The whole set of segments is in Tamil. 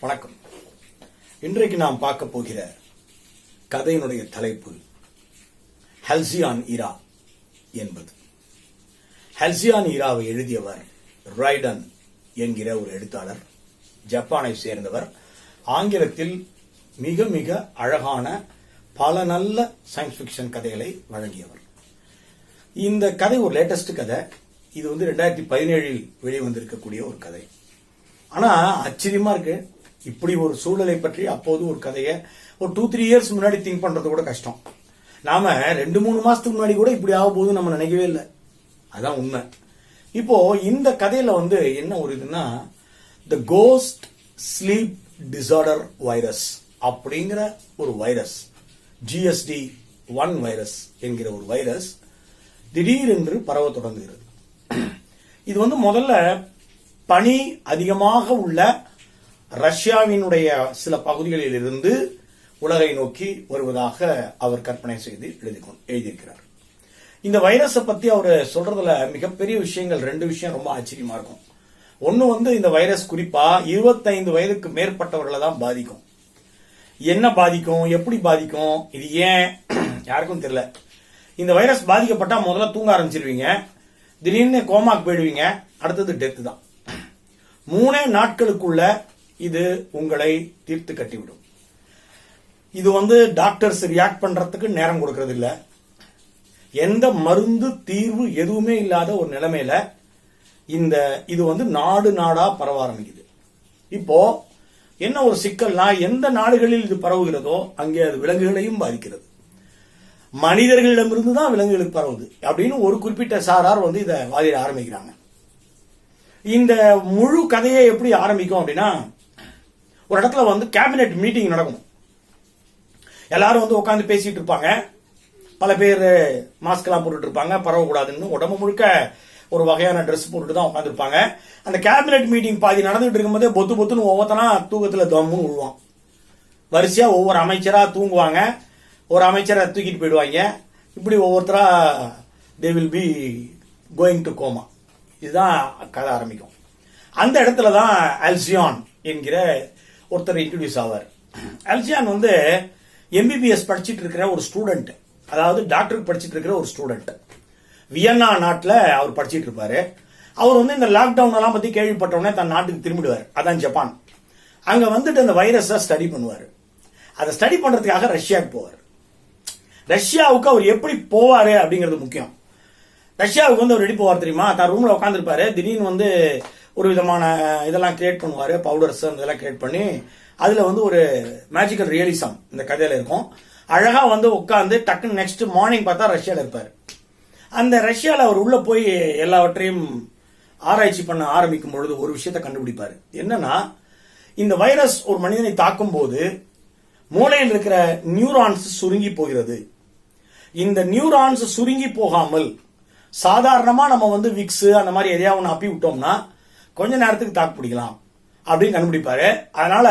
வணக்கம். இன்றைக்கு நாம் பார்க்க போகிற கதையினுடைய தலைப்பு ஹல்சியான் இரா என்பது. ஹல்சியான் இராவை எழுதியவர் ரைடன் என்கிற ஒரு எழுத்தாளர் ஜப்பானை சேர்ந்தவர். ஆங்கிலத்தில் மிக மிக அழகான பல நல்ல சயின்ஸ் ஃபிக்ஷன் கதைகளை வழங்கியவர். இந்த கதை ஒரு லேட்டஸ்ட் கதை. இது வந்து ரெண்டாயிரத்தி பதினேழில் வெளிவந்திருக்கக்கூடிய ஒரு கதை. ஆனா ஆச்சரியமா இருக்கு. இப்படி ஒரு சூழலை பற்றி அப்போது ஒரு கதையை ஒரு டூ த்ரீ இயர்ஸ் முன்னாடி திங்க் பண்றது கூட கஷ்டம். நாம ரெண்டு மூணு மாசத்துக்கு முன்னாடி கூட இப்படி ஆக போகுது நம்ம நினைக்கவே இல்லை. அதான் உண்மை. இப்போ இந்த கதையில வந்து என்ன ஒரு இதுன்னா the ghost sleep disorder virus அப்படிங்கிற ஒரு வைரஸ் ஜிஎஸ்டி ஒன் வைரஸ் என்கிற ஒரு வைரஸ் திடீரென்று பரவ தொடங்குகிறது. இது வந்து முதல்ல பனி அதிகமாக உள்ள ரஷ்யாவினுடைய சில பகுதிகளில் இருந்து உலகை நோக்கி வருவதாக அவர் கற்பனை செய்து எழுதி எழுதியிருக்கிறார். இந்த வைரஸை பத்தி அவர் சொல்றதுல மிகப்பெரிய விஷயங்கள் ரெண்டு விஷயம் ரொம்ப ஆச்சரியமா இருக்கும். ஒன்னு வந்து இந்த வைரஸ் குறிப்பா இருபத்தைந்து வயதுக்கு மேற்பட்டவர்களை தான் பாதிக்கும். என்ன பாதிக்கும் எப்படி பாதிக்கும் இது ஏன் யாருக்கும் தெரியல. இந்த வைரஸ் பாதிக்கப்பட்டா முதல்ல தூங்க ஆரம்பிச்சிருவீங்க. திடீர்னு கோமாக்கு போயிடுவீங்க. அடுத்தது டெத்து தான். மூணே நாட்களுக்குள்ள இது உங்களை தீர்த்து கட்டிவிடும். இது வந்து டாக்டர்ஸ் ரியாக்ட் பண்றதுக்கு நேரம் கொடுக்கறது இல்ல எந்த மருந்து தீர்வு எதுவுமே இல்லாத ஒரு நிலைமையில இந்த இது வந்து நாடு நாடா பரவ ஆரம்பிக்குது. இப்போ என்ன ஒரு சிக்கல்னா எந்த நாடுகளில் இது பரவுகிறதோ அங்கே அது விலங்குகளையும் பாதிக்கிறது. மனிதர்களிடமிருந்து தான் விலங்குகளுக்கு பரவுது அப்படின்னு ஒரு குறிப்பிட்ட சாரார் வந்து இதை வாதிட ஆரம்பிக்கிறாங்க. இந்த முழு கதையை எப்படி ஆரம்பிக்கும் அப்படின்னா ஒரு இடத்துல வந்து கேபினெட் மீட்டிங் நடக்கும். எல்லாரும் வந்து உட்காந்து பேசிட்டு இருப்பாங்க. பல பேர் மாஸ்க்லாம் போட்டுட்டு இருப்பாங்க. பரவக்கூடாதுன்னு உடம்பு முழுக்க ஒரு வகையான ட்ரெஸ் போட்டுட்டு தான் உட்காந்துருப்பாங்க அந்த கேபினெட் மீட்டிங் பாதி நடந்துட்டு இருக்கும்போதே பொத்து பொத்துன்னு ஒவ்வொருத்தனா தூக்கத்தில் தம்முன்னு விழுவான் வரிசையாக ஒவ்வொரு அமைச்சராக தூங்குவாங்க. ஒரு அமைச்சரை தூக்கிட்டு போயிடுவாங்க. இப்படி ஒவ்வொருத்தரா they will be going to coma இதுதான் கதை ஆரம்பிக்கும். அந்த இடத்துல தான் அல்சியான் என்கிற ஒருத்தர் இன்ட்ரடியூஸ் ஆவார். அல்ஜியான் வந்து எம்பிபிஎஸ் படிச்சுட்டு இருக்கிற ஒரு ஸ்டூடெண்ட் அதாவது டாக்டருக்கு படிச்சுட்டு இருக்கிற ஒரு ஸ்டூடெண்ட் வியன்னா நாட்டில் அவர் படிச்சிட்டு இருப்பாரு. அவர் வந்து இந்த லாக்டவுன் எல்லாம் பற்றி கேள்விப்பட்ட தன் நாட்டுக்கு திரும்பிடுவார். அதான் ஜப்பான். அங்கே வந்துட்டு அந்த வைரஸை ஸ்டடி பண்ணுவார். அதை ஸ்டடி பண்ணுறதுக்காக ரஷ்யாவுக்கு போவார். ரஷ்யாவுக்கு அவர் எப்படி போவார் அப்படிங்கிறது முக்கியம். ரஷ்யாவுக்கு வந்து அவர் ரெடி போவார் தெரியுமா? தான் ரூமில் உட்காந்துருப்பாரு திடீர்னு வந்து ஒரு விதமான இதெல்லாம் கிரியேட் பண்ணுவார் பவுடர்ஸ் அந்த இதெல்லாம் கிரியேட் பண்ணி அதில் வந்து ஒரு மேஜிக்கல் ரியலிசம் இந்த கதையில் இருக்கும். அழகாக வந்து உட்காந்து டக்குன்னு நெக்ஸ்ட் மார்னிங் பார்த்தா ரஷ்யாவில் இருப்பார். அந்த ரஷ்யாவில் அவர் உள்ளே போய் எல்லாவற்றையும் ஆராய்ச்சி பண்ண ஆரம்பிக்கும் பொழுது ஒரு விஷயத்தை கண்டுபிடிப்பார். என்னன்னா இந்த வைரஸ் ஒரு மனிதனை தாக்கும் போது மூளையில் இருக்கிற நியூரான்ஸ் சுருங்கி போகிறது. இந்த நியூரான்ஸ் சுருங்கி போகாமல் சாதாரணமாக நம்ம வந்து விக்ஸ் அந்த மாதிரி எதையா ஒன்று அப்பி விட்டோம்னா கொஞ்ச நேரத்துக்கு தாக்கு பிடிக்கலாம் அப்படின்னு கண்டுபிடிப்பாரு. அதனால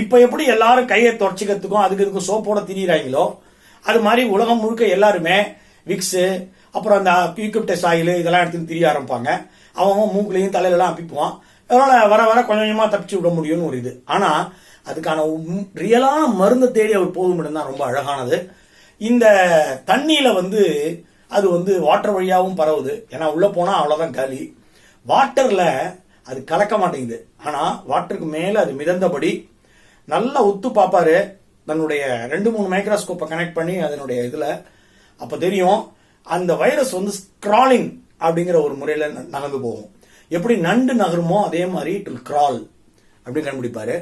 இப்ப எப்படி எல்லாரும் கையை தொடச்சிக்கிறதுக்கும் அதுக்கு இதுக்கும் சோப்போட திரியிறாங்களோ அது மாதிரி உலகம் முழுக்க எல்லாருமே விக்ஸு அப்புறம் அந்த யூக்கிப்டஸ் ஆயில் இதெல்லாம் எடுத்து திரிய ஆரம்பிப்பாங்க. அவன் மூக்குலையும் தலையிலலாம் அப்பிப்புவான் அதனால வர வர கொஞ்சம் கொஞ்சமாக தப்பிச்சு விட முடியும்னு ஒரு இது. ஆனால் அதுக்கான ரியலான மருந்தை தேடி அவர் போகும் தான் ரொம்ப அழகானது. இந்த தண்ணியில் வந்து அது வந்து வாட்டர் வழியாகவும் பரவுது. ஏன்னா உள்ளே போனால் அவ்வளோதான் காலி வாட்டரில் அது கலக்க மாட்டேங்குது. ஆனா வாட்டருக்கு மேல அது மிதந்தபடி நல்லா உத்து பார்ப்பாரு. தன்னுடைய ரெண்டு மூணு மைக்ரோஸ்கோப்பை கனெக்ட் பண்ணி அதனுடைய இதுல. அப்ப தெரியும் அந்த வைரஸ் வந்து ஸ்க்ராலிங் அப்படிங்கிற ஒரு முறையில நகர்ந்து போகும். எப்படி நண்டு நகருமோ அதே மாதிரி இட் கிரால் அப்படின்னு கண்டுபிடிப்பாரு.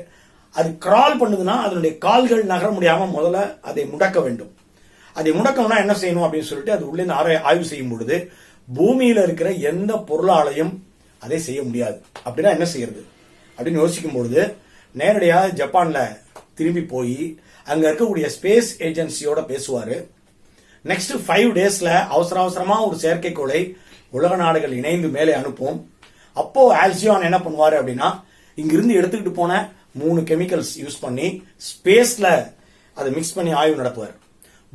அது கிரால் பண்ணுதுன்னா அதனுடைய கால்கள் நகர முடியாம முதல்ல அதை முடக்க வேண்டும். அதை முடக்கணும்னா என்ன செய்யணும் அப்படின்னு சொல்லிட்டு அது உள்ளே ஆய்வு செய்யும் பொழுது பூமியில இருக்கிற எந்த பொருளாலையும் அதை செய்ய முடியாது. அப்படின்னா என்ன செய்யறது? அப்படின்னு யோசிக்கும் பொழுது நேரடியாக ஜப்பான்ல திரும்பி போய் அங்க இருக்கக்கூடிய ஸ்பேஸ் ஏஜென்சியோட பேசுவாரு. நெக்ஸ்ட் ஃபைவ் டேஸ்ல அவசர அவசரமா ஒரு செயற்கைக்கோளை உலக நாடுகள் இணைந்து மேலே அனுப்பும். அப்போ ஆல்சியான் என்ன பண்ணுவாரு அப்படின்னா இங்கிருந்து எடுத்துக்கிட்டு போன மூணு கெமிக்கல்ஸ் யூஸ் பண்ணி ஸ்பேஸ்ல அதை மிக்ஸ் பண்ணி ஆய்வு நடத்துவார்.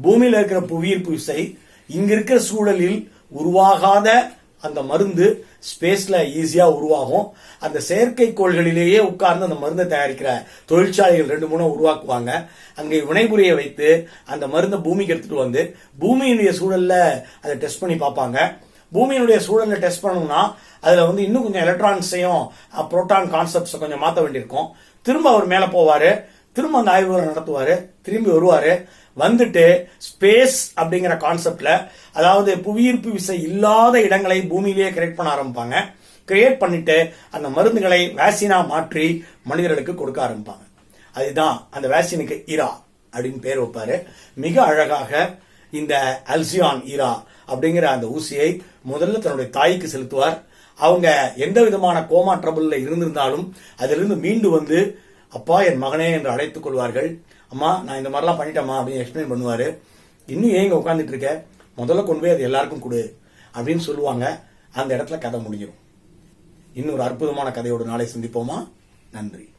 பூமியில் இருக்கிற புவியீர்ப்பு விசை இங்க இருக்கிற சூழலில் உருவாகாத அந்த மருந்து ஸ்பேஸ்ல ஈஸியா உருவாகும். அந்த செயற்கைக்கோள்களிலேயே உட்கார்ந்து அந்த மருந்தை தயாரிக்கிற தொழிற்சாலைகள் ரெண்டு மூணு உருவாக்குவாங்க. அங்கே வினைபுரிய வைத்து அந்த மருந்தை பூமிக்கு எடுத்துட்டு வந்து பூமியினுடைய சூழல்ல அதை டெஸ்ட் பண்ணி பார்ப்பாங்க. பூமியினுடைய சூழல்ல டெஸ்ட் பண்ணணும்னா அதில் வந்து இன்னும் கொஞ்சம் எலக்ட்ரான்ஸையும் புரோட்டான் கான்செப்ட்ஸை கொஞ்சம் மாற்ற வேண்டியிருக்கும். திரும்ப அவர் மேலே போவார். திரும்ப அந்த ஆய்வுகளை நடத்துவார். திரும்பி வருவார். வந்துட்டு ஸ்பேஸ் அப்படிங்கிற கான்செப்ட்ல அதாவது புவியீர்ப்பு விசை இல்லாத இடங்களை பூமியிலேயே கிரியேட் பண்ண ஆரம்பிப்பாங்க. கிரியேட் பண்ணிட்டு அந்த மருந்துகளை வேக்சினா மாற்றி மனிதர்களுக்கு கொடுக்க ஆரம்பிப்பாங்க. அதுதான் அந்த வேக்சினுக்கு ஈரா அப்படின்னு பேர் வைப்பாரு. மிக அழகாக இந்த அல்சியான் ஈரா அப்படிங்கிற அந்த ஊசியை முதல்ல தன்னுடைய தாய்க்கு செலுத்துவார். அவங்க எந்த விதமான கோமா ட்ரபிள்ல இருந்திருந்தாலும் அதிலிருந்து மீண்டு வந்து அப்பா என் மகனே என்று அழைத்துக் கொள்வார்கள். அம்மா நான் இந்த மாதிரிலாம் பண்ணிட்டேம்மா அப்படின்னு எக்ஸ்பிளைன் பண்ணுவார். இன்னும் ஏன் இங்கே உட்காந்துட்டு இருக்க? முதல்ல கொண்டு போய் அது எல்லாருக்கும் கொடு அப்படின்னு சொல்லுவாங்க. அந்த இடத்துல கதை முடிஞ்சிடும் இன்னொரு அற்புதமான கதையோடு நாளை சந்திப்போமா? நன்றி.